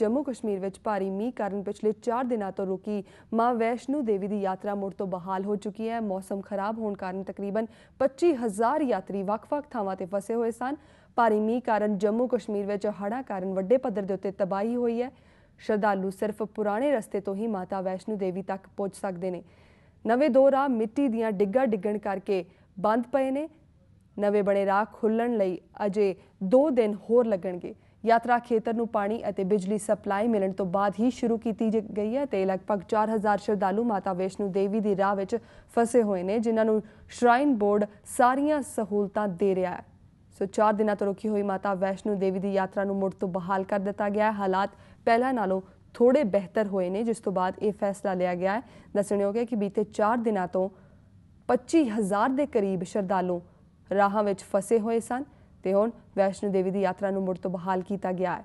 ਜੰਮੂ ਕਸ਼ਮੀਰ ਵਿੱਚ ਭਾਰੀ ਮੀਂਹ ਕਾਰਨ ਪਿਛਲੇ 4 ਦਿਨਾਂ ਤੋਂ ਰੁਕੀ ਮਾਂ ਵੈਸ਼ਨੂ ਦੇਵੀ ਦੀ ਯਾਤਰਾ ਮੁੜ ਤੋਂ ਬਹਾਲ ਹੋ ਚੁੱਕੀ ਹੈ। ਮੌਸਮ ਖਰਾਬ ਹੋਣ ਕਾਰਨ ਤਕਰੀਬਨ 25000 ਯਾਤਰੀ ਵੱਖ-ਵੱਖ ਥਾਵਾਂ ਤੇ ਫਸੇ ਹੋਏ ਸਨ। ਭਾਰੀ ਮੀਂਹ ਕਾਰਨ ਜੰਮੂ ਕਸ਼ਮੀਰ ਵਿੱਚ ਹੜ੍ਹਾਂ ਕਾਰਨ ਵੱਡੇ ਪੱਧਰ ਦੇ ਉੱਤੇ ਤਬਾਹੀ ਹੋਈ ਹੈ। ਸ਼ਰਧਾਲੂ ਸਿਰਫ ਪੁਰਾਣੇ ਰਸਤੇ ਤੋਂ ਹੀ ਮਾਤਾ ਵੈਸ਼ਨੂ ਦੇਵੀ ਤੱਕ ਪਹੁੰਚ ਸਕਦੇ ਨੇ। ਨਵੇਂ ਦੋ ਰਾਹ ਮਿੱਟੀ ਦੀਆਂ ਡਿੱਗਾ ਡਿੱਗਣ ਕਰਕੇ ਬੰਦ ਪਏ ਨੇ। ਨਵੇਂ ਬਣੇ ਰਾਹ ਖੁੱਲਣ ਲਈ ਅਜੇ 2 ਦਿਨ ਹੋਰ ਲੱਗਣਗੇ। ਯਾਤਰਾ ਖੇਤਰ ਨੂੰ ਪਾਣੀ ਅਤੇ ਬਿਜਲੀ ਸਪਲਾਈ ਮਿਲਣ ਤੋਂ ਬਾਅਦ ਹੀ ਸ਼ੁਰੂ ਕੀਤੀ ਗਈ ਹੈ ਤੇ ਲਗਭਗ 4000 ਸ਼ਰਧਾਲੂ ਮਾਤਾ ਵੈਸ਼ਨੂ ਦੇਵੀ ਦੀ ਰਾਹ ਵਿੱਚ ਫਸੇ ਹੋਏ ਨੇ, ਜਿਨ੍ਹਾਂ ਨੂੰ ਸ਼ਰਾਈਨ ਬੋਰਡ ਸਾਰੀਆਂ ਸਹੂਲਤਾਂ ਦੇ ਰਿਹਾ ਹੈ। ਸੋ 4 ਦਿਨਾਂ ਤੋਂ ਰੁਕੀ ਹੋਈ ਮਾਤਾ ਵੈਸ਼ਨੂ ਦੇਵੀ ਦੀ ਯਾਤਰਾ ਨੂੰ ਮੁੜ ਤੋਂ ਬਹਾਲ ਕਰ ਦਿੱਤਾ ਗਿਆ ਹੈ। ਹਾਲਾਤ ਪਹਿਲਾਂ ਨਾਲੋਂ ਥੋੜੇ ਬਿਹਤਰ ਹੋਏ ਨੇ, ਜਿਸ ਤੋਂ ਬਾਅਦ ਇਹ ਫੈਸਲਾ ਲਿਆ ਗਿਆ ਹੈ। ਦੱਸਣਯੋਗ ਹੈ ਕਿ ਬੀਤੇ 4 ਦਿਨਾਂ ਤੋਂ 25000 ਦੇ ਕਰੀਬ ਸ਼ਰਧਾਲੂ ਰਾਹਾਂ ਵਿੱਚ ਫਸੇ ਹੋਏ ਸਨ। ਤੇ ਹੁਣ। ਵੈਸ਼ਨੋ ਦੇਵੀ ਦੀ ਯਾਤਰਾ ਨੂੰ ਮੁੜ ਤੋਂ ਬਹਾਲ ਕੀਤਾ ਗਿਆ ਹੈ।